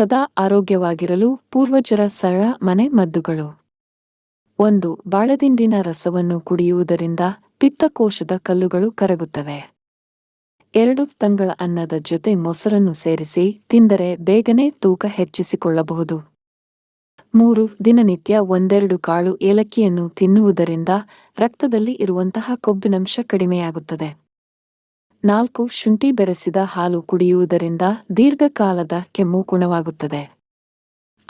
ಸದಾ ಆರೋಗ್ಯವಾಗಿರಲು ಪೂರ್ವಜರ ಸರಳ ಮನೆ ಮದ್ದುಗಳು. ಒಂದು, ಬಾಳೆದಿಂಡಿನ ರಸವನ್ನು ಕುಡಿಯುವುದರಿಂದ ಪಿತ್ತಕೋಶದ ಕಲ್ಲುಗಳು ಕರಗುತ್ತವೆ. ಎರಡು, ತಂಗಳ ಅನ್ನದ ಜೊತೆ ಮೊಸರನ್ನು ಸೇರಿಸಿ ತಿಂದರೆ ಬೇಗನೆ ತೂಕ ಹೆಚ್ಚಿಸಿಕೊಳ್ಳಬಹುದು. ಮೂರು, ದಿನನಿತ್ಯ ಒಂದೆರಡು ಕಾಳು ಏಲಕ್ಕಿಯನ್ನು ತಿನ್ನುವುದರಿಂದ ರಕ್ತದಲ್ಲಿ ಇರುವಂತಹ ಕೊಬ್ಬಿನಂಶ ಕಡಿಮೆಯಾಗುತ್ತದೆ. ನಾಲ್ಕು ಶುಂಠಿ ಬೆರೆಸಿದ ಹಾಲು ಕುಡಿಯುವುದರಿಂದ ದೀರ್ಘಕಾಲದ ಕೆಮ್ಮು ಗುಣವಾಗುತ್ತದೆ.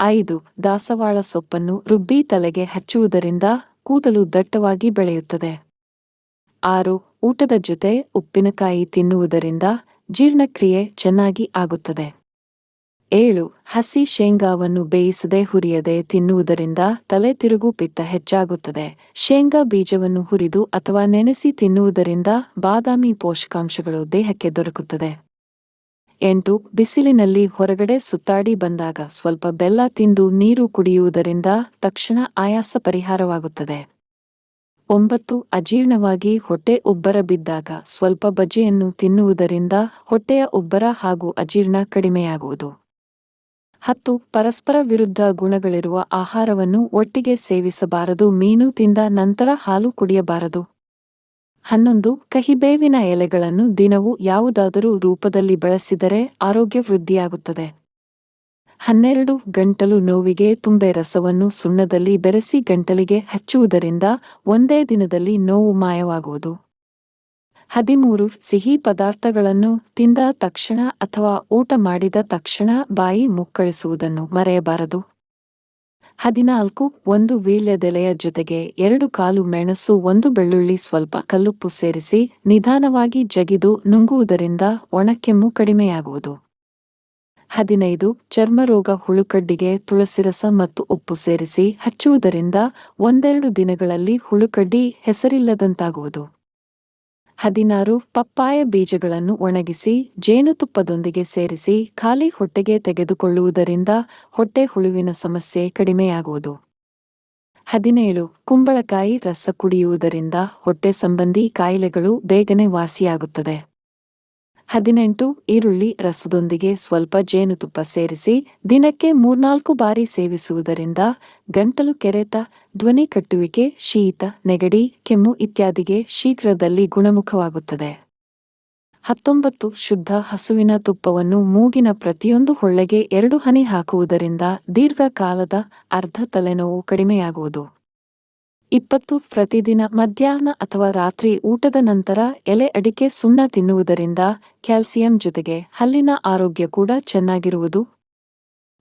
ಐದು, ದಾಸವಾಳ ಸೊಪ್ಪನ್ನು ರುಬ್ಬಿ ತಲೆಗೆ ಹಚ್ಚುವುದರಿಂದ ಕೂದಲು ದಟ್ಟವಾಗಿ ಬೆಳೆಯುತ್ತದೆ. ಆರು, ಊಟದ ಜೊತೆ ಉಪ್ಪಿನಕಾಯಿ ತಿನ್ನುವುದರಿಂದ ಜೀರ್ಣಕ್ರಿಯೆ ಚೆನ್ನಾಗಿ ಆಗುತ್ತದೆ. ಏಳು, ಹಸಿ ಶೇಂಗಾವನ್ನು ಬೇಯಿಸದೆ ಹುರಿಯದೆ ತಿನ್ನುವುದರಿಂದ ತಲೆ ತಿರುಗು ಪಿತ್ತ ಹೆಚ್ಚಾಗುತ್ತದೆ. ಶೇಂಗಾ ಬೀಜವನ್ನು ಹುರಿದು ಅಥವಾ ನೆನೆಸಿ ತಿನ್ನುವುದರಿಂದ ಬಾದಾಮಿ ಪೋಷಕಾಂಶಗಳು ದೇಹಕ್ಕೆ ದೊರಕುತ್ತದೆ. ಎಂಟು, ಬಿಸಿಲಿನಲ್ಲಿ ಹೊರಗಡೆ ಸುತ್ತಾಡಿ ಬಂದಾಗ ಸ್ವಲ್ಪ ಬೆಲ್ಲ ತಿಂದು ನೀರು ಕುಡಿಯುವುದರಿಂದ ತಕ್ಷಣ ಆಯಾಸ ಪರಿಹಾರವಾಗುತ್ತದೆ. ಒಂಬತ್ತು, ಅಜೀರ್ಣವಾಗಿ ಹೊಟ್ಟೆ ಉಬ್ಬರ ಬಿದ್ದಾಗ ಸ್ವಲ್ಪ ಬಜ್ಜೆಯನ್ನು ತಿನ್ನುವುದರಿಂದ ಹೊಟ್ಟೆಯ ಉಬ್ಬರ ಹಾಗೂ ಅಜೀರ್ಣ ಕಡಿಮೆಯಾಗುವುದು. ಹತ್ತು, ಪರಸ್ಪರ ವಿರುದ್ಧ ಗುಣಗಳಿರುವ ಆಹಾರವನ್ನು ಒಟ್ಟಿಗೆ ಸೇವಿಸಬಾರದು, ಮೀನು ತಿಂದ ನಂತರ ಹಾಲು ಕುಡಿಯಬಾರದು. ಹನ್ನೊಂದು, ಕಹಿಬೇವಿನ ಎಲೆಗಳನ್ನು ದಿನವೂ ಯಾವುದಾದರೂ ರೂಪದಲ್ಲಿ ಬಳಸಿದರೆ ಆರೋಗ್ಯ ವೃದ್ಧಿಯಾಗುತ್ತದೆ. ಹನ್ನೆರಡು, ಗಂಟಲು ನೋವಿಗೆ ತುಂಬೆ ರಸವನ್ನು ಸುಣ್ಣದಲ್ಲಿ ಬೆರೆಸಿ ಗಂಟಲಿಗೆ ಹಚ್ಚುವುದರಿಂದ ಒಂದೇ ದಿನದಲ್ಲಿ ನೋವು ಮಾಯವಾಗುವುದು. ಹದಿಮೂರು ಸಿಹಿ ಪದಾರ್ಥಗಳನ್ನು ತಿಂದ ತಕ್ಷಣ ಅಥವಾ ಊಟ ಮಾಡಿದ ತಕ್ಷಣ ಬಾಯಿ ಮುಕ್ಕಳಿಸುವುದನ್ನು ಮರೆಯಬಾರದು. ಹದಿನಾಲ್ಕು, ಒಂದು ವೀಳ್ಯದೆಲೆಯ ಜೊತೆಗೆ ಎರಡು ಕಾಲು ಮೆಣಸು, ಒಂದು ಬೆಳ್ಳುಳ್ಳಿ ಸ್ವಲ್ಪ ಕಲ್ಲುಪ್ಪು ಸೇರಿಸಿ ನಿಧಾನವಾಗಿ ಜಗಿದು ನುಂಗುವುದರಿಂದ ಒಣಕೆಮ್ಮು ಕಡಿಮೆಯಾಗುವುದು. ಹದಿನೈದು, ಚರ್ಮರೋಗ ಹುಳುಕಡ್ಡಿಗೆ ತುಳಸಿರಸ ಮತ್ತು ಉಪ್ಪು ಸೇರಿಸಿ ಹಚ್ಚುವುದರಿಂದ ಒಂದೆರಡು ದಿನಗಳಲ್ಲಿ ಹುಳುಕಡ್ಡಿ ಹೆಸರಿಲ್ಲದಂತಾಗುವುದು. ಹದಿನಾರು ಪಪ್ಪಾಯ ಬೀಜಗಳನ್ನು ಒಣಗಿಸಿ ಜೇನುತುಪ್ಪದೊಂದಿಗೆ ಸೇರಿಸಿ ಖಾಲಿ ಹೊಟ್ಟೆಗೆ ತೆಗೆದುಕೊಳ್ಳುವುದರಿಂದ ಹೊಟ್ಟೆ ಹುಳುವಿನ ಸಮಸ್ಯೆ ಕಡಿಮೆಯಾಗುವುದು. ಹದಿನೇಳು ಕುಂಬಳಕಾಯಿ ರಸ ಕುಡಿಯುವುದರಿಂದ ಹೊಟ್ಟೆ ಸಂಬಂಧಿ ಕಾಯಿಲೆಗಳು ಬೇಗನೆ ವಾಸಿಯಾಗುತ್ತದೆ. ಹದಿನೆಂಟು ಈರುಳ್ಳಿ ರಸದೊಂದಿಗೆ ಸ್ವಲ್ಪ ಜೇನುತುಪ್ಪ ಸೇರಿಸಿ ದಿನಕ್ಕೆ ಮೂರ್ನಾಲ್ಕು ಬಾರಿ ಸೇವಿಸುವುದರಿಂದ ಗಂಟಲು ಕೆರೆತ, ಧ್ವನಿ ಕಟ್ಟುವಿಕೆ, ಶೀತ, ನೆಗಡಿ, ಕೆಮ್ಮು ಇತ್ಯಾದಿಗೆ ಶೀಘ್ರದಲ್ಲಿ ಗುಣಮುಖವಾಗುತ್ತದೆ. ಹತ್ತೊಂಬತ್ತು ಶುದ್ಧ ಹಸುವಿನ ತುಪ್ಪವನ್ನು ಮೂಗಿನ ಪ್ರತಿಯೊಂದು ಹೊಳ್ಳೆಗೆ ಎರಡು ಹನಿ ಹಾಕುವುದರಿಂದ ದೀರ್ಘಕಾಲದ ಅರ್ಧ ತಲೆನೋವು ಕಡಿಮೆಯಾಗುವುದು. ಇಪ್ಪತ್ತು ಪ್ರತಿದಿನ ಮಧ್ಯಾಹ್ನ ಅಥವಾ ರಾತ್ರಿ ಊಟದ ನಂತರ ಎಲೆ ಅಡಿಕೆ ಸುಣ್ಣ ತಿನ್ನುವುದರಿಂದ ಕ್ಯಾಲ್ಸಿಯಂ ಜೊತೆಗೆ ಹಲ್ಲಿನ ಆರೋಗ್ಯ ಕೂಡ ಚೆನ್ನಾಗಿರುವುದು.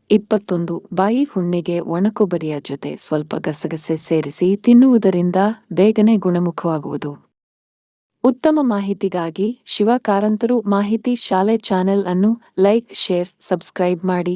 ಇಪ್ಪತ್ತೊಂದು, ಬಾಯಿ ಹುಣ್ಣಿಗೆ ಒಣಕೊಬ್ಬರಿಯ ಜೊತೆ ಸ್ವಲ್ಪ ಗಸಗಸೆ ಸೇರಿಸಿ ತಿನ್ನುವುದರಿಂದ ಬೇಗನೆ ಗುಣಮುಖವಾಗುವುದು. ಉತ್ತಮ ಮಾಹಿತಿಗಾಗಿ ಶಿವಕಾರಂತರು ಮಾಹಿತಿ ಶಾಲೆ ಚಾನೆಲ್ ಅನ್ನು ಲೈಕ್, ಶೇರ್, ಸಬ್ಸ್ಕ್ರೈಬ್ ಮಾಡಿ.